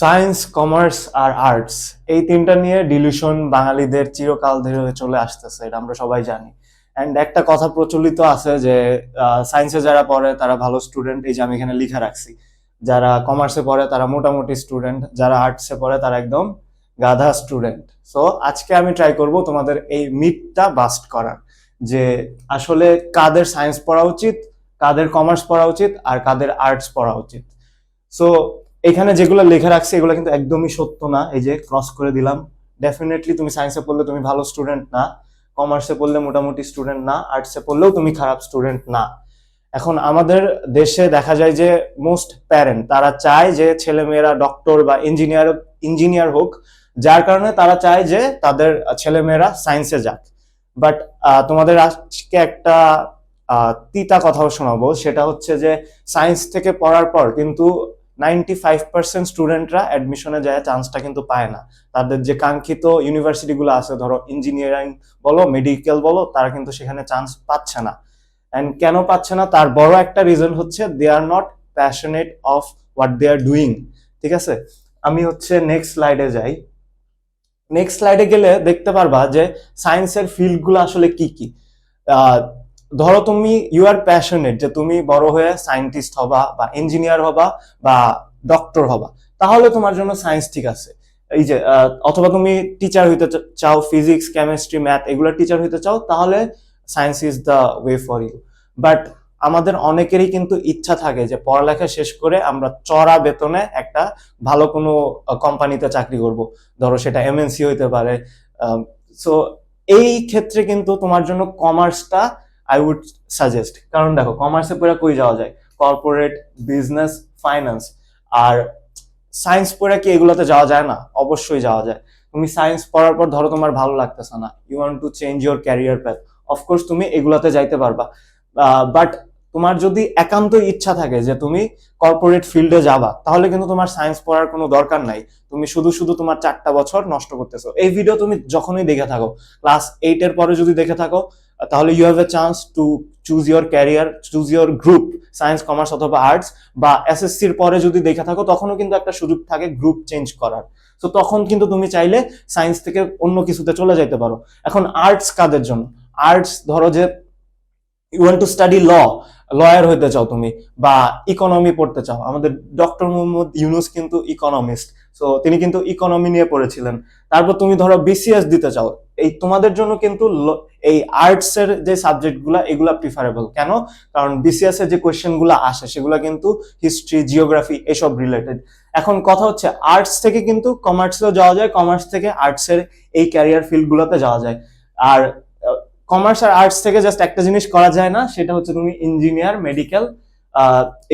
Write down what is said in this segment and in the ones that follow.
Science, commerce আর arts, এই তিনটা নিয়ে ডিলিউশন বাঙালিদের চিরকাল ধরে চলে আসতেছে, এটা আমরা সবাই জানি। অ্যান্ড একটা কথা প্রচলিত আছে যে সায়েন্সে যারা পড়ে, তারা ভালো স্টুডেন্ট এই যে আমি এখানে লিখে রাখছি। যারা কমার্সে পড়ে, তারা মোটামুটি স্টুডেন্ট যারা আর্টসে পড়ে, তারা একদম গাধা স্টুডেন্ট সো আজকে আমি ট্রাই করব তোমাদের এই মিথটা বাস্ট করার, যে আসলে কাদের সায়েন্স পড়া উচিত, কাদের কমার্স পড়া উচিত, আর কাদের আর্টস পড়া উচিত। সো এখানে যেগুলো লেখা রাখছে, এগুলো কিন্তু একদমই সত্য না। এই যে ক্রস করে দিলাম ডেফিনেটলি তুমি সায়েন্সে পড়লে তুমি ভালো স্টুডেন্ট না কমার্সে পড়লে মোটামুটি স্টুডেন্ট না আর্টসে পড়লেও তুমি খারাপ স্টুডেন্ট না। এখন আমাদের দেশে দেখা যায় যে মোস্ট প্যারেন্ট তারা চায় যে ছেলেমেয়েরা ডক্টর বা ইঞ্জিনিয়ার ইঞ্জিনিয়ার হোক, যার কারণে তারা চায় যে তাদের ছেলেমেয়েরা সায়েন্সে যাক। বাট তোমাদের আজকে একটা তিতা কথাও শোনাবো, সেটা হচ্ছে যে সায়েন্স থেকে পড়ার পর কিন্তু নাইনটি ফাইভ পার্সেন্ট স্টুডেন্টরা অ্যাডমিশনে যায় চান্সটা কিন্তু পায় না। তাদের যে কাঙ্ক্ষিত ইউনিভার্সিটিগুলো আছে, ধরো ইঞ্জিনিয়ারিং বলো মেডিকেল বলো, তারা কিন্তু সেখানে চান্স পাচ্ছে না। অ্যান্ড কেন পাচ্ছে না? তার বড় একটা রিজন হচ্ছে they are not passionate of what they are doing ঠিক আছে? আমি হচ্ছে নেক্সট স্লাইডে যাই। নেক্সট স্লাইডে গেলে দেখতে পারবা যে সায়েন্সের ফিল্ডগুলো আসলে কি কি? ধরো তুমি ইউ আর প্যাশনেট যে তুমি বড় হয়ে সায়েন্টিস্ট হবা বা ইঞ্জিনিয়ার হবা বা ডক্টর হবা, তাহলে তোমার জন্য সায়েন্স ঠিক আছে। এই যে অথবা তুমি টিচার হইতে চাও ফিজিক্স কেমিস্ট্রি ম্যাথ এগুলোর টিচার হইতে চাও, তাহলে science is the way for you but আমাদের অনেকেরই কিন্তু ইচ্ছা থাকে যে পড়ালেখা শেষ করে আমরা চড়া বেতনে একটা ভালো কোনো কোম্পানিতে চাকরি করব। ধরো সেটা এমএনসি হইতে পারে সো এই ক্ষেত্রে কিন্তু তোমার জন্য কমার্সটা আই উড সাজেস্ট কারণ দেখো কমার্সে পড়ে কই যাওয়া যায়? কর্পোরেট বিজনেস ফাইন্যান্স আর সায়েন্স পড়ে কি এগুলোতে যাওয়া যায় না? অবশ্যই যাওয়া যায়। তুমি সায়েন্স পড়ার পর ধরো তোমার ভালো লাগতেছে না। You want to change your career path of course তুমি এগুলোতে যাইতে পারবা। বাট তোমার যদি একান্ত ইচ্ছা থাকে যে তুমি কর্পোরেট ফিল্ডে যাবা, তাহলে কিন্তু তোমার সায়েন্স পড়ার কোনো দরকার নাই। তুমি শুধু শুধু তোমার চারটা বছর নষ্ট করতেছো। এই ভিডিও তুমি যখনই দেখে থাকো ক্লাস এইট এর পরে যদি দেখে থাকো তাহলে you have a chance to choose your career choose your group science commerce অথবা আর্টস বা এসএসসির পরে যদি দেখে থাকো, তখনও কিন্তু একটা সুযোগ থাকে গ্রুপ চেঞ্জ করার। তো তখন কিন্তু তুমি চাইলে সায়েন্স থেকে অন্য কিছুতে চলে যাইতে পারো। এখন আর্টস কাদের জন্য? আর্টস ধরো যে you want to study law lawyer হইতে চাও তুমি বা ইকোনমি পড়তে চাও। আমাদের ডক্টর মোহাম্মদ ইউনুস কিন্তু ইকোনমিস্ট সো তিনি কিন্তু ইকোনমি নিয়ে পড়েছিলেন। তারপর তুমি ধরো বিসিএস দিতে চাও। এই তোমাদের জন্য কিন্তু এই আর্টস এর যে সাবজেক্টগুলা, এগুলা প্রিফারেবল কেন? কারণ বিসিএস এর যে কোয়েশ্চেনগুলা আসে, সেগুলা কিন্তু হিস্ট্রি জিওগ্রাফি এসব রিলেটেড এখন কথা হচ্ছে আর্টস থেকে কিন্তু কমার্সেও যাওয়া যায় কমার্স থেকে আর্টস এর এই ক্যারিয়ার ফিল্ড গুলোতে যাওয়া যায়। আর কমার্স আর আর্টস থেকে জাস্ট একটা জিনিস করা যায় না, সেটা হচ্ছে তুমি ইঞ্জিনিয়ার মেডিকেল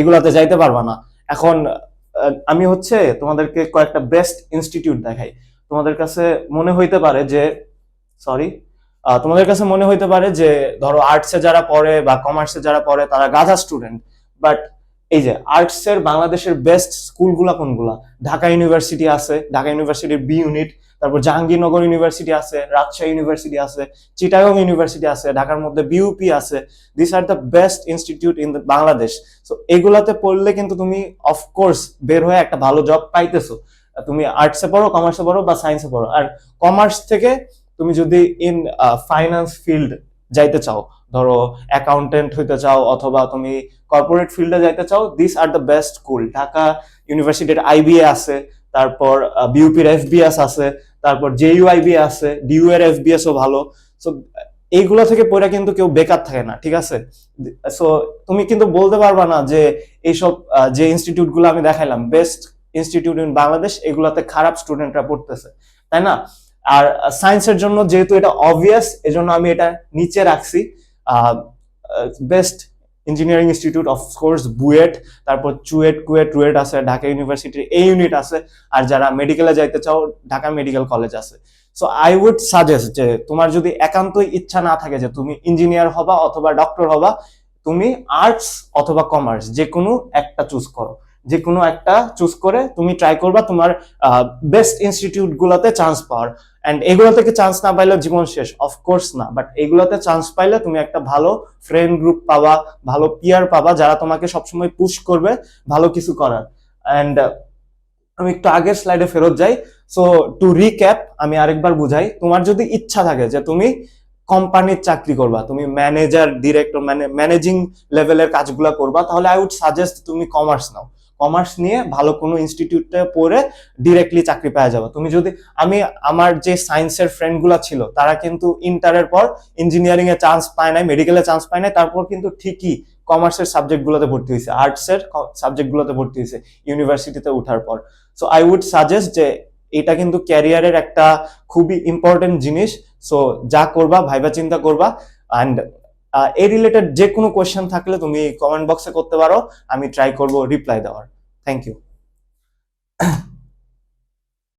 এগুলাতে যাইতে পারবা না। এখন আমি হচ্ছে তোমাদেরকে কয়েকটা বেস্ট ইনস্টিটিউট দেখাই। তোমাদের কাছে মনে হইতে পারে যে সরি তোমাদের কাছে মনে হইতে পারে যে, ধরো আর্টসে যারা পড়ে বা কমার্সে যারা পড়ে, তারা গাধা স্টুডেন্ট বাট এই যে আর্টস এর বাংলাদেশের বেস্ট স্কুলগুলা কোনগুলা? ঢাকা ইউনিভার্সিটি আছে, ঢাকা ইউনিভার্সিটির বি ইউনিট তারপর জাহাঙ্গীরনগর ইউনিভার্সিটি আছে, রাজশাহী ইউনিভার্সিটি আছে, চিটাগং ইউনিভার্সিটি আছে, ঢাকার মধ্যে বিউপি আছে। This are the best institute in Bangladesh. So এগুলাতে পড়লে কিন্তু তুমি অফকোর্স বের হয়ে একটা ভালো জব পাইতেছো। তুমি আর্টসে পড়ো কমার্সে পড়ো বা সায়েন্সে পড়ো। আর কমার্স থেকে তুমি যদি ইন ফাইন্যান্স ফিল্ড যাইতে চাও, ধরো অ্যাকাউন্টেন্ট হইতে চাও অথবা তুমি কর্পোরেট ফিল্ডে যাইতে চাও this are the best school Dhaka ইউনিভার্সিটির আইবিএ আছে, তারপর বিউপির এফবিএস আছে, তারপর জেইউআইবি আছে ডিইউ এর ও ভালো। সো এইগুলো থেকে পড়ে কিন্তু কেউ বেকার থাকে না, ঠিক আছে? সো তুমি কিন্তু বলতে পারবা না যে এইসব যে ইনস্টিটিউটগুলো আমি দেখাইলাম বেস্ট ইনস্টিটিউট ইন বাংলাদেশ এগুলাতে খারাপ স্টুডেন্টরা পড়তেছে, তাই না? আর সায়েন্সের জন্য যেহেতু এটা অবভিয়াস এজন্য আমি এটা নিচে রাখছি। Best engineering institute of course BUET, তারপর চুয়েট, কুয়েট টুয়েট আছে, ঢাকা ইউনিভার্সিটির এই ইউনিট আছে, আর যারা মেডিকেলে যাইতে চাও, ঢাকা মেডিকেল কলেজ আছে। সো আই উড সাজেস্ট যে তোমার যদি একান্তই ইচ্ছা না থাকে যে তুমি ইঞ্জিনিয়ার হবা অথবা ডক্টর হবা, তুমি আর্টস অথবা কমার্স যে কোনো একটা চুজ করো। যে কোনো একটা চুজ করে তুমি ট্রাই করবা তোমার বেস্ট ইনস্টিটিউট গুলোতে চান্স পাওয়ার। অ্যান্ড এগুলো থেকে চান্স না পাইলে জীবন শেষ। অফকোর্স না বাট এগুলোতে চান্স পাইলে তুমি একটা ভালো ফ্রেন্ড গ্রুপ পাবা, ভালো পিয়ার পাবা যারা তোমাকে সবসময় পুশ করবে ভালো কিছু করার। অ্যান্ড আমি একটু আগের স্লাইডে ফেরত যাই। সো টু রিক্যাপ আমি আরেকবার বুঝাই। তোমার যদি ইচ্ছা থাকে যে তুমি কোম্পানির চাকরি করবা, তুমি ম্যানেজার ডিরেক্টর মানে ম্যানেজিং লেভেলের কাজগুলো করবা, তাহলে আই উড সাজেস্ট তুমি কমার্স নাও। কমার্স নিয়ে ভালো কোনো ইনস্টিটিউটে পড়ে ডিরেক্টলি চাকরি পাওয়া যাবে। তুমি যদি, আমি আমার যে সায়েন্সের ফ্রেন্ডগুলো ছিল, তারা কিন্তু ইন্টারের পর ইঞ্জিনিয়ারিং এ চান্স পায় নাই মেডিকেলে চান্স পায় নাই, তারপর কিন্তু ঠিকই কমার্সের সাবজেক্টগুলোতে ভর্তি হয়েছে আর্টসের সাবজেক্টগুলোতে ভর্তি হয়েছে ইউনিভার্সিটিতে ওঠার পর। সো আই উড সাজেস্ট যে এটা কিন্তু ক্যারিয়ারের একটা খুবই ইম্পর্টেন্ট জিনিস। সো যা করবা, ভাইবা চিন্তা করবা অ্যান্ড এই রিলেটেড যে কোনো কোয়েশ্চেন থাকলে তুমি কমেন্ট বক্সে করতে পারো, আমি ট্রাই করব রিপ্লাই দেওয়ার। Thank you